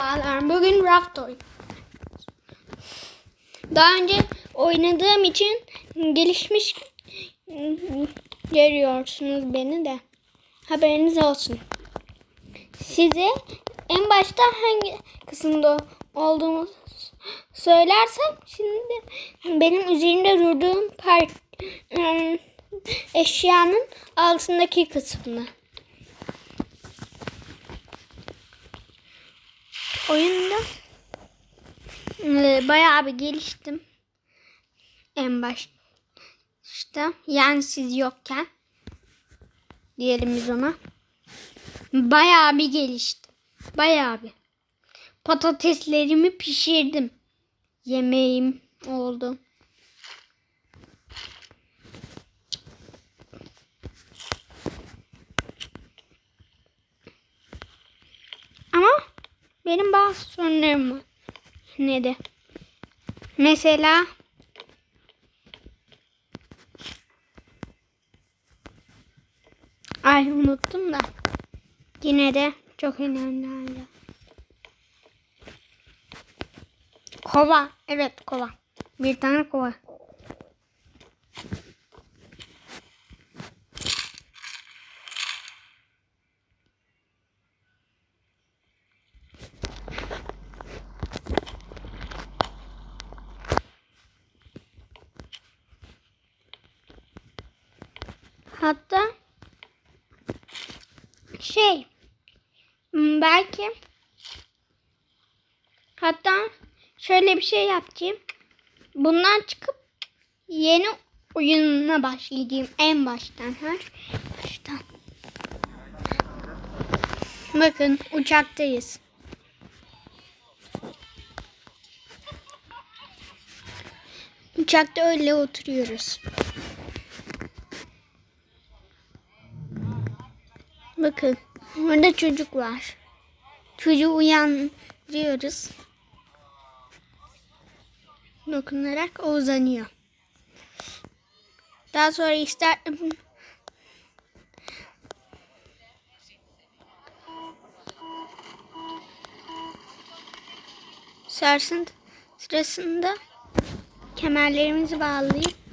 Merhabalar, Bugün raft oynuyoruz. Daha önce oynadığım için gelişmiş görüyorsunuz beni de. Haberiniz olsun. Size en başta hangi kısımda olduğumu söylersem şimdi benim üzerinde durduğum park eşyanın altındaki kısmında. Oyunda e, bayağı bir geliştim. En başta. Yani siz yokken. Diyelim biz ona. Bayağı bir geliştim. Bayağı bir. Patateslerimi pişirdim. Yemeğim oldu. Ama benim bazı sorunlarım var. Ne de. Mesela Ay unuttum da. Yine de çok önemli hala. Kova. Evet kova. Bir tane kova. Hatta şey hmm, belki hatta şöyle bir şey yapacağım. Bundan çıkıp yeni oyununa başlayacağım en baştan her baştan. Bakın uçaktayız. Uçakta öyle oturuyoruz. Bakın orada çocuk var. Çocuğu uyandırıyoruz. Dokunarak o uzanıyor. Daha sonra ister sarsıntı sırasında kemerlerimizi bağlayıp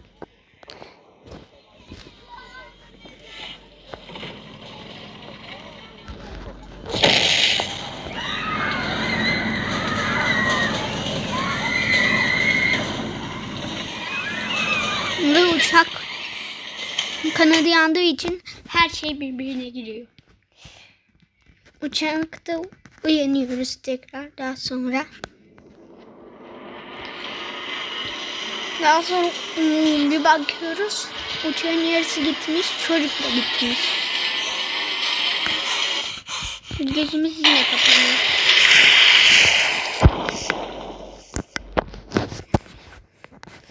Ve uçak kanadı yandığı için her şey birbirine giriyor. Uçakta uyanıyoruz tekrar daha sonra. Daha sonra ım, bir bakıyoruz. Uçağın yarısı gitmiş, çocukla gitmiş. Gözümüz yine kapanıyor.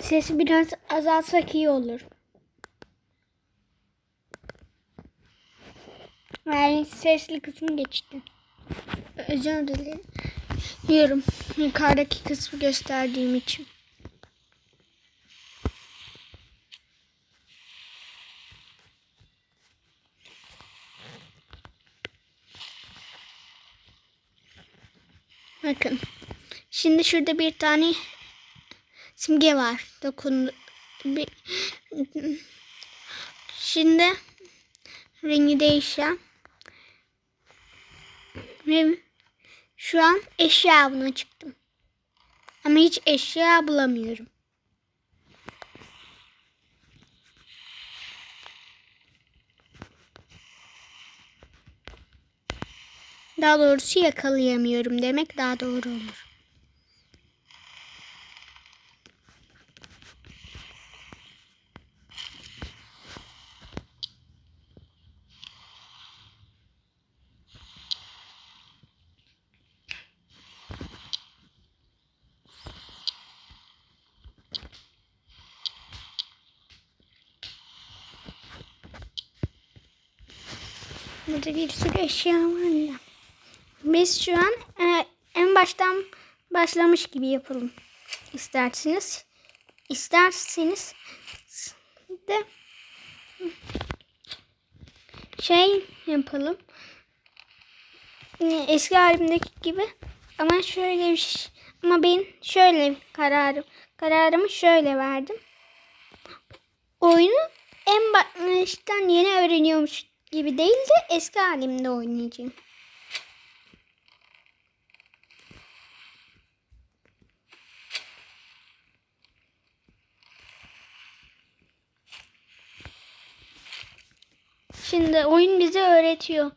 Sesi biraz azaltsak iyi olur. Yani sesli kısmı geçti. Özür dilerim. Diyorum. Yukarıdaki kısmı gösterdiğim için. Bakın. Şimdi şurada bir tane simge var. Dokundu. Bir, şimdi rengi değişen ve şu an eşya avına çıktım. Ama hiç eşya bulamıyorum. Daha doğrusu yakalayamıyorum demek daha doğru olur. Burada bir sürü eşya var ya. Biz şu an e, en baştan başlamış gibi yapalım. İsterseniz. İsterseniz de şey yapalım. E, Eski halimdeki gibi Ama şöyle bir şey, ama ben şöyle kararım kararımı şöyle verdim. Oyunu en baştan yeni öğreniyormuş gibi değil de eski halimde oynayacağım. Şimdi oyun bize öğretiyor.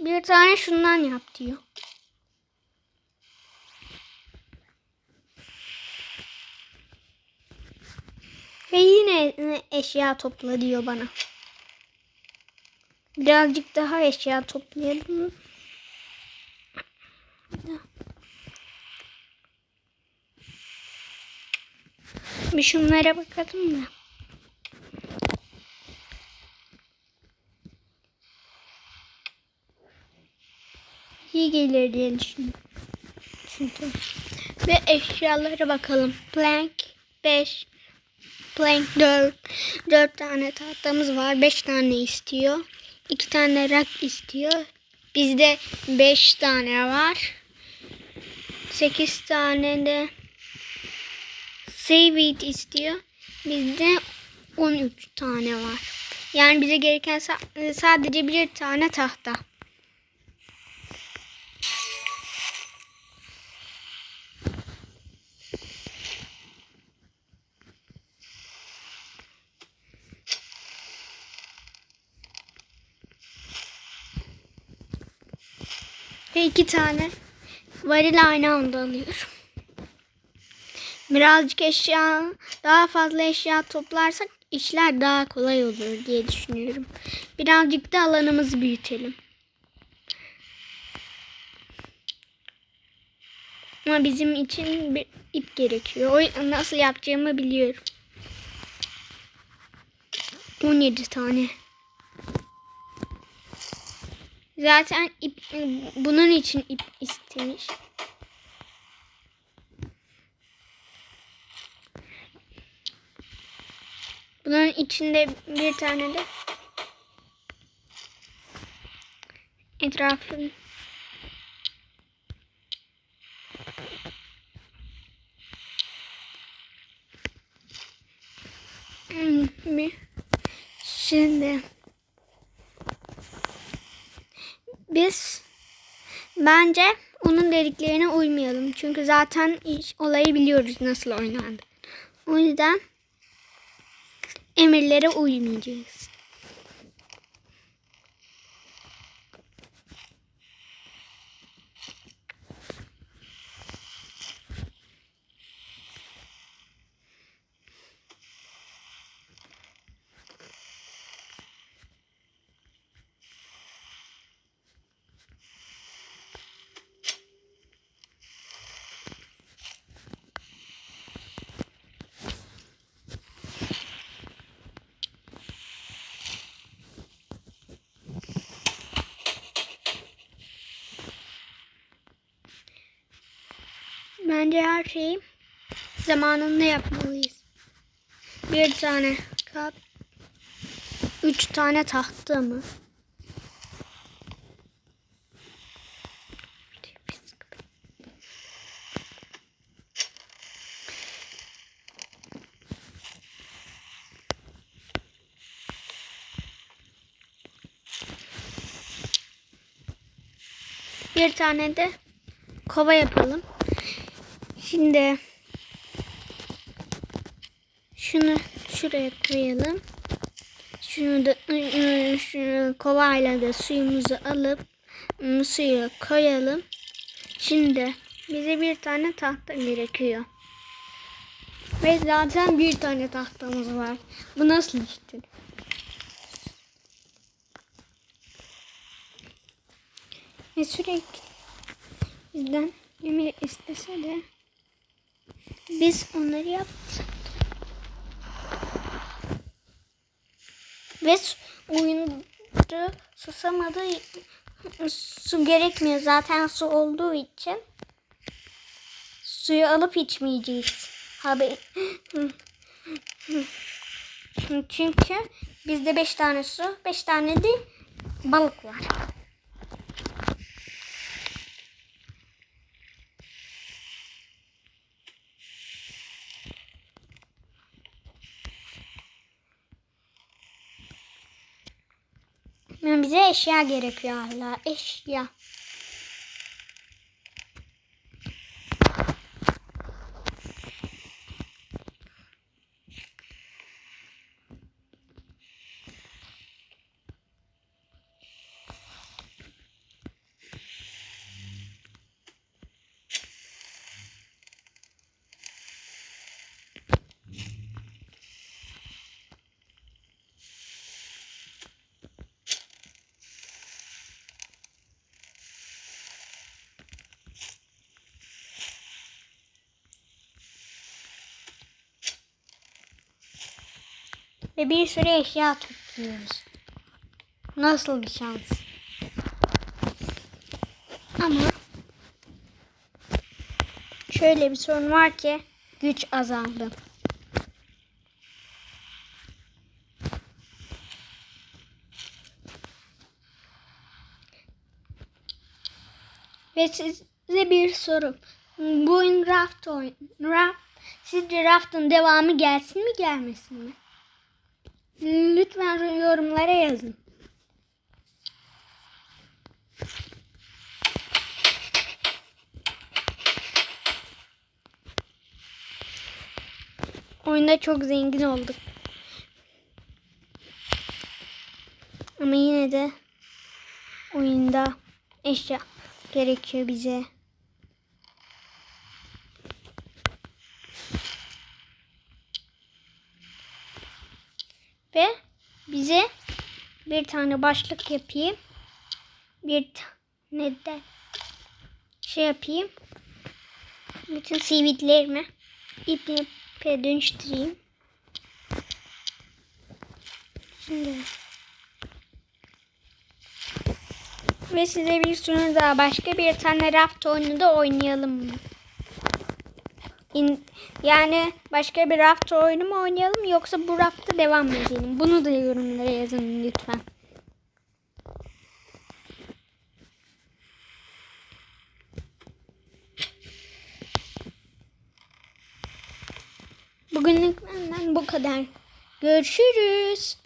Bir tane şundan yap diyor. Ve yine eşya topla diyor bana. Birazcık daha eşya toplayalım. Bir şunlara bakalım mı? İyi gelir diye düşünüyorum. Ve eşyalara bakalım. Plank 5, plank 4. 4 tane tahtamız var. 5 tane istiyor. 2 tane rak istiyor. Bizde 5 tane var. 8 tane de seaweed istiyor. Bizde 13 tane var. Yani bize gereken sa- sadece bir tane tahta. Ve iki tane varil aynı anda alıyorum. Birazcık eşya, daha fazla eşya toplarsak işler daha kolay olur diye düşünüyorum. Birazcık da alanımızı büyütelim. Ama bizim için bir ip gerekiyor. O nasıl yapacağımı biliyorum. 17 tane. Zaten ip, bunun için ip istemiş. Bunun içinde bir tane de etrafın Hmm, şimdi biz bence onun dediklerine uymayalım. Çünkü zaten iş, olayı biliyoruz nasıl oynandı. O yüzden emirlere uymayacağız. Bence her şeyi zamanında yapmalıyız. Bir tane kap, üç tane tahta mı? Bir tane de kova yapalım. Şimdi şunu şuraya koyalım. Şunu da ıı, şu kovayla da suyumuzu alıp ıı, suya koyalım. Şimdi bize bir tane tahta gerekiyor. Ve zaten bir tane tahtamız var. Bu nasıl iştir? Ve sürekli bizden emir istese de biz onları yaptık. Ve oyunda susamadığı su gerekmiyor. Zaten su olduğu için suyu alıp içmeyeceğiz. Haber. Çünkü bizde 5 tane su, 5 tane de balık var. Bize eşya gerekiyor hala. Eşya. Ve bir sürü eşya topluyoruz. Nasıl bir şans? Ama şöyle bir sorun var ki güç azaldı. Ve size bir soru. Bu oyun raft oyun. Raft, sizce raftın devamı gelsin mi gelmesin mi? Lütfen yorumlara yazın. Oyunda çok zengin olduk. Ama yine de oyunda eşya gerekiyor bize. Ve bize bir tane başlık yapayım. Bir tane de şey yapayım. Bütün sivitlerimi ipe dönüştüreyim. Şimdi ve size bir sonra daha başka bir tane raft oyunu da oynayalım mı? İn, yani başka bir rafta oyunu mu oynayalım yoksa bu rafta devam mı edelim? Bunu da yorumlara yazın lütfen. Bugünlük benden bu kadar. Görüşürüz.